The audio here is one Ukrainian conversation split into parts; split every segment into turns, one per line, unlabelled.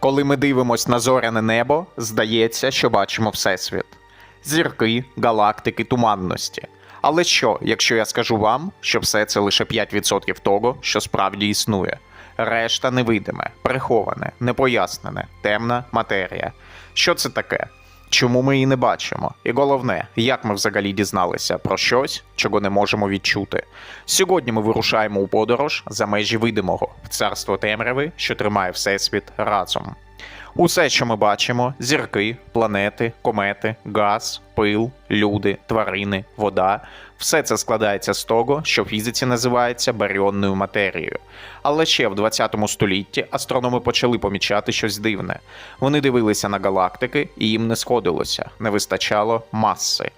Коли ми дивимось на зоряне небо, здається, що бачимо Всесвіт. Зірки, галактики, туманності. Але що, якщо я скажу вам, що все це лише 5% того, що справді існує? Решта невидиме, приховане, непояснене, темна матерія. Що це таке? Чому ми її не бачимо? І головне, як ми взагалі дізналися про щось, чого не можемо відчути. Сьогодні ми вирушаємо у подорож за межі видимого в царство темряви, що тримає всесвіт разом. Усе, що ми бачимо: зірки, планети, комети, газ, пил, люди, тварини, вода все це складається з того, що в фізиці називається баріонною матерією. Але ще в 20 столітті астрономи почали помічати щось дивне. Вони дивилися на галактики, і їм не сходилося, не вистачало маси.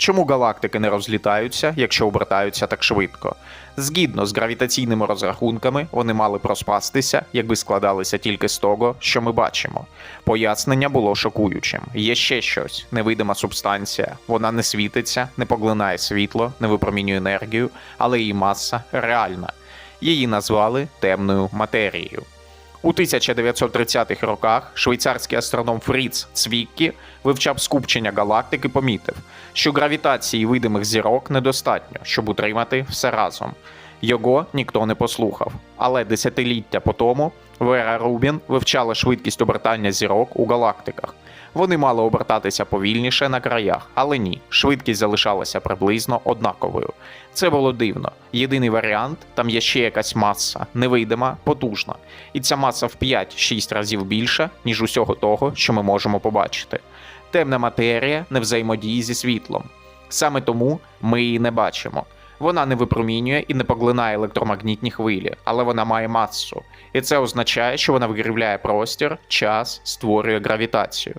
Чому галактики не розлітаються, якщо обертаються так швидко? Згідно з гравітаційними розрахунками, вони мали проспастися, якби складалися тільки з того, що ми бачимо. Пояснення було шокуючим. Є ще щось невидима субстанція. Вона не світиться, не поглинає світло, не випромінює енергію, але її маса реальна. Її назвали темною матерією. У 1930-х роках швейцарський астроном Фріц Цвіккі вивчав скупчення галактик і помітив, що гравітації видимих зірок недостатньо, щоб утримати все разом. Його ніхто не послухав. Але десятиліття по тому Вера Рубін вивчала швидкість обертання зірок у галактиках. Вони мали обертатися повільніше на краях, але ні, швидкість залишалася приблизно однаковою. Це було дивно. Єдиний варіант там є ще якась маса, невидима, потужна, і ця маса в 5-6 разів більша, ніж усього того, що ми можемо побачити. Темна матерія не взаємодіє зі світлом. Саме тому ми її не бачимо. Вона не випромінює і не поглинає електромагнітні хвилі, але вона має масу. І це означає, що вона викривляє простір, час, створює гравітацію.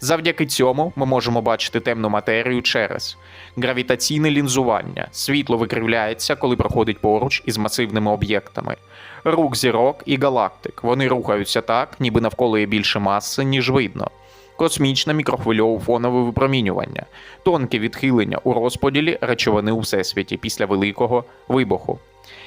Завдяки цьому ми можемо бачити темну матерію через гравітаційне лінзування. Світло викривляється, коли проходить поруч із масивними об'єктами. Рух зірок і галактик. Вони рухаються так, ніби навколо є більше маси, ніж видно. Космічне мікрохвильово-фонове випромінювання, тонке відхилення у розподілі речовини у всесвіті після великого вибуху.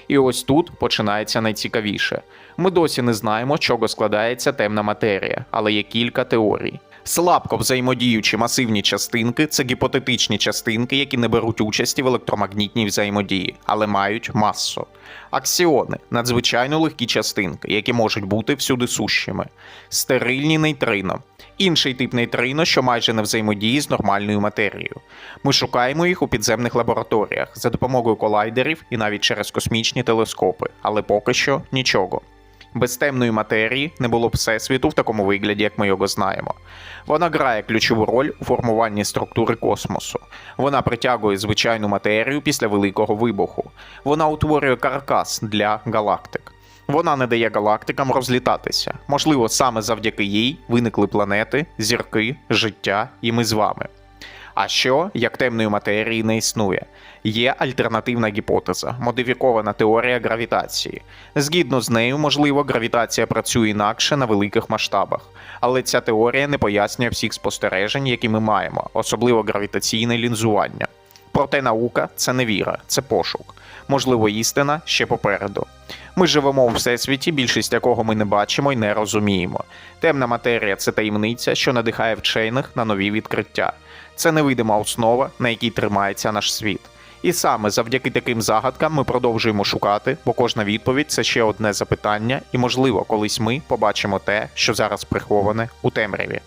І ось тут починається найцікавіше. Ми досі не знаємо, з чого складається темна матерія, але є кілька теорій. Слабко взаємодіючі масивні частинки це гіпотетичні частинки, які не беруть участі в електромагнітній взаємодії, але мають масу. Аксіони надзвичайно легкі частинки, які можуть бути всюди сущими. Стерильні нейтрино. Інший тип нейтрино, що майже не взаємодіє з нормальною матерією. Ми шукаємо їх у підземних лабораторіях за допомогою колайдерів і навіть через космічні телескопи, але поки що нічого. Без темної матерії не було б всесвіту в такому вигляді, як ми його знаємо. Вона грає ключову роль у формуванні структури космосу. Вона притягує звичайну матерію після великого вибуху. Вона утворює каркас для галактик. Вона не дає галактикам розлітатися. Можливо, саме завдяки їй виникли планети, зірки, життя і ми з вами. А що, як темної матерії не існує? Є альтернативна гіпотеза, модифікована теорія гравітації. Згідно з нею, можливо, гравітація працює інакше на великих масштабах, але ця теорія не пояснює всіх спостережень, які ми маємо, особливо гравітаційне лінзування. Проте наука це не віра, це пошук. Можливо, істина ще попереду. Ми живемо у всесвіті, більшість якого ми не бачимо і не розуміємо. Темна матерія це таємниця, що надихає вчених на нові відкриття. Це невидима основа, на якій тримається наш світ. І саме завдяки таким загадкам ми продовжуємо шукати, бо кожна відповідь це ще одне запитання, і можливо, колись ми побачимо те, що зараз приховане у темряві.